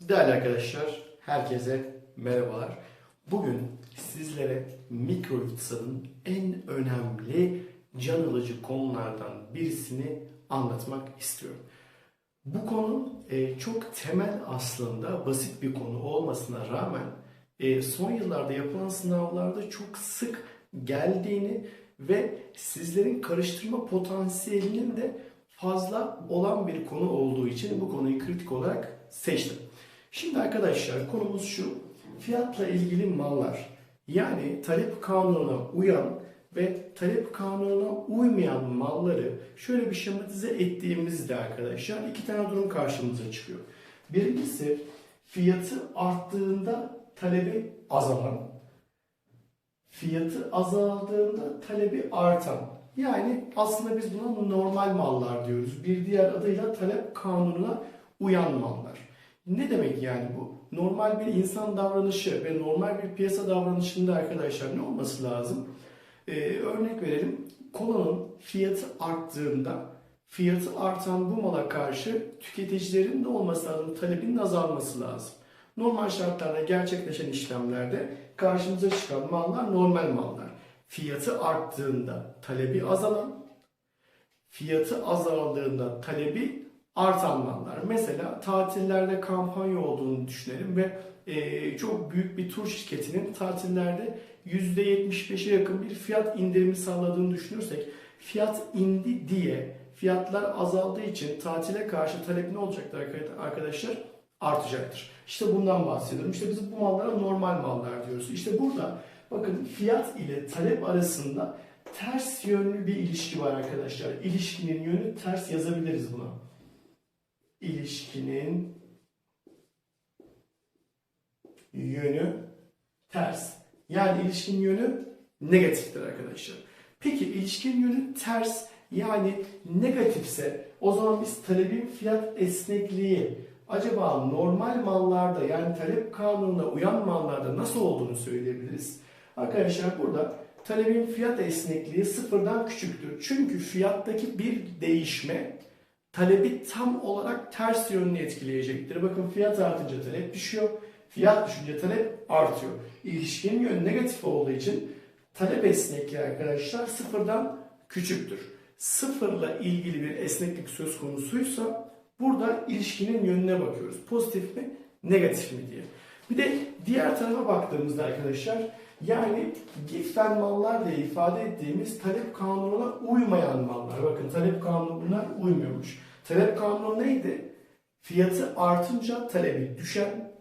Değerli arkadaşlar, herkese merhabalar. Bugün sizlere mikro iktisadın en önemli can alıcı konulardan birisini anlatmak istiyorum. Bu konu e, çok temel aslında basit bir konu olmasına rağmen e, son yıllarda yapılan sınavlarda çok sık geldiğini ve sizlerin karıştırma potansiyelinin de fazla olan bir konu olduğu için bu konuyu kritik olarak seçtim. Şimdi arkadaşlar konumuz şu. Fiyatla ilgili mallar yani talep kanununa uyan ve talep kanununa uymayan malları şöyle bir şematize ettiğimizde arkadaşlar iki tane durum karşımıza çıkıyor. Birincisi fiyatı arttığında talebi azalan, fiyatı azaldığında talebi artan. Yani aslında biz buna normal mallar diyoruz. Bir diğer adıyla talep kanununa uyan mallar. Ne demek yani bu? Normal bir insan davranışı ve normal bir piyasa davranışında arkadaşlar ne olması lazım? Ee, örnek verelim. Kolanın fiyatı arttığında fiyatı artan bu mala karşı tüketicilerin ne olması lazım? Talebinin azalması lazım. Normal şartlarda gerçekleşen işlemlerde karşımıza çıkan mallar normal mallar. Fiyatı arttığında talebi azalan, fiyatı azaldığında talebi artan mallar. Mesela tatillerde kampanya olduğunu düşünelim ve e, çok büyük bir tur şirketinin tatillerde %75'e yakın bir fiyat indirimi sağladığını düşünürsek fiyat indi diye fiyatlar azaldığı için tatile karşı talep ne olacaktır arkadaşlar? Artacaktır. İşte bundan bahsediyorum. İşte biz bu mallara normal mallar diyoruz. İşte burada bakın fiyat ile talep arasında ters yönlü bir ilişki var arkadaşlar. İlişkinin yönü ters yazabiliriz buna ilişkinin yönü ters. Yani ilişkinin yönü negatiftir arkadaşlar. Peki ilişkinin yönü ters yani negatifse o zaman biz talebin fiyat esnekliği acaba normal mallarda yani talep kanununa uyan mallarda nasıl olduğunu söyleyebiliriz. Arkadaşlar burada talebin fiyat esnekliği sıfırdan küçüktür. Çünkü fiyattaki bir değişme talebi tam olarak ters yönlü etkileyecektir. Bakın fiyat artınca talep düşüyor. Fiyat düşünce talep artıyor. İlişkinin yönü negatif olduğu için talep esnekliği arkadaşlar sıfırdan küçüktür. Sıfırla ilgili bir esneklik söz konusuysa burada ilişkinin yönüne bakıyoruz. Pozitif mi, negatif mi diye. Bir de diğer tarafa baktığımızda arkadaşlar yani gifen mallar diye ifade ettiğimiz talep kanununa uymayan mallar. Bakın talep kanununa uymuyormuş. Talep kanunu neydi? Fiyatı artınca talebi düşen,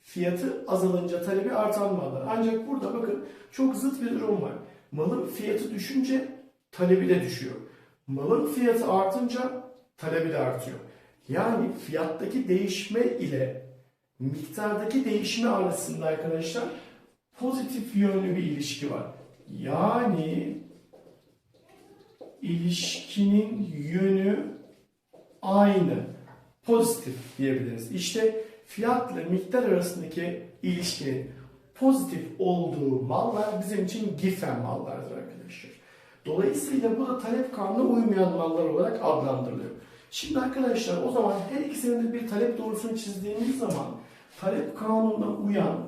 fiyatı azalınca talebi artan mallar. Ancak burada bakın çok zıt bir durum var. Malın fiyatı düşünce talebi de düşüyor. Malın fiyatı artınca talebi de artıyor. Yani fiyattaki değişme ile miktardaki değişme arasında arkadaşlar pozitif yönlü bir ilişki var. Yani ilişkinin yönü aynı. Pozitif diyebiliriz. İşte fiyatla miktar arasındaki ilişkinin pozitif olduğu mallar bizim için gifen mallardır arkadaşlar. Dolayısıyla bu da talep kanuna uymayan mallar olarak adlandırılıyor. Şimdi arkadaşlar o zaman her ikisinin de bir talep doğrusunu çizdiğimiz zaman talep kanununa uyan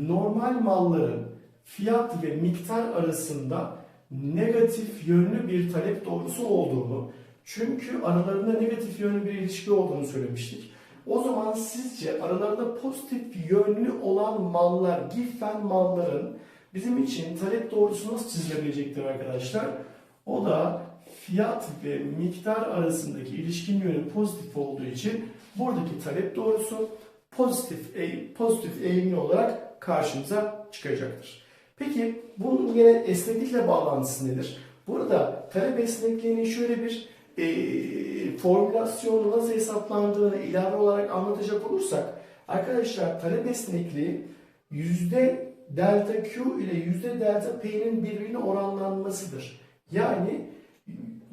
normal malların fiyat ve miktar arasında negatif yönlü bir talep doğrusu olduğunu çünkü aralarında negatif yönlü bir ilişki olduğunu söylemiştik. O zaman sizce aralarında pozitif yönlü olan mallar, gifen malların bizim için talep doğrusu nasıl çizilebilecektir arkadaşlar? O da fiyat ve miktar arasındaki ilişkin yönü pozitif olduğu için buradaki talep doğrusu pozitif, pozitif eğimli olarak karşımıza çıkacaktır. Peki bunun yine esneklikle bağlantısı nedir? Burada talep esnekliğinin şöyle bir e, formülasyonu nasıl hesaplandığını ilave olarak anlatacak olursak arkadaşlar talep esnekliği yüzde delta Q ile yüzde delta P'nin birbirine oranlanmasıdır. Yani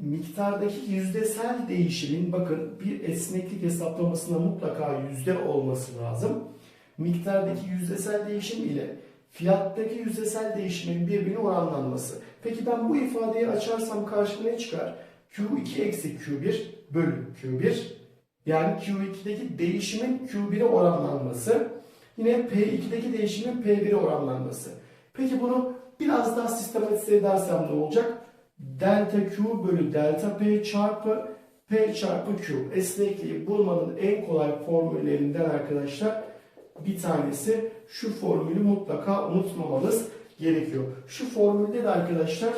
miktardaki yüzdesel değişimin bakın bir esneklik hesaplamasında mutlaka yüzde olması lazım. Miktardaki yüzdesel değişim ile fiyattaki yüzdesel değişimin birbirine oranlanması. Peki ben bu ifadeyi açarsam karşıma ne çıkar? Q2 eksi Q1 bölü Q1 yani Q2'deki değişimin Q1'e oranlanması. Yine P2'deki değişimin P1'e oranlanması. Peki bunu biraz daha sistematize edersem ne olacak? Delta Q bölü delta P çarpı P çarpı Q. Esnekliği bulmanın en kolay formüllerinden arkadaşlar bir tanesi şu formülü mutlaka unutmamanız gerekiyor. Şu formülde de arkadaşlar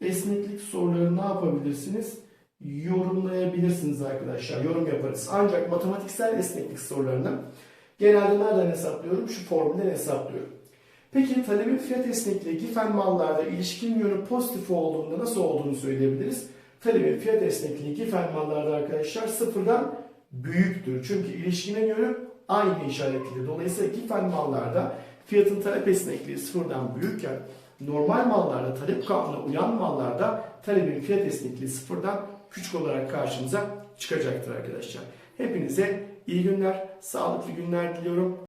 esneklik sorularını ne yapabilirsiniz? Yorumlayabilirsiniz arkadaşlar. Yorum yaparız. Ancak matematiksel esneklik sorularını genelde nereden hesaplıyorum? Şu formülden hesaplıyorum. Peki talebin fiyat esnekliği Giffen mallarda ilişkin yönü pozitif olduğunda nasıl olduğunu söyleyebiliriz? Talebin fiyat esnekliği Giffen mallarda arkadaşlar sıfırdan büyüktür. Çünkü ilişkinin yönü aynı işaretlidir. Dolayısıyla Giffen mallarda fiyatın talep esnekliği sıfırdan büyükken normal mallarda talep kanuna uyan mallarda talebin fiyat esnekliği sıfırdan küçük olarak karşımıza çıkacaktır arkadaşlar. Hepinize iyi günler, sağlıklı günler diliyorum.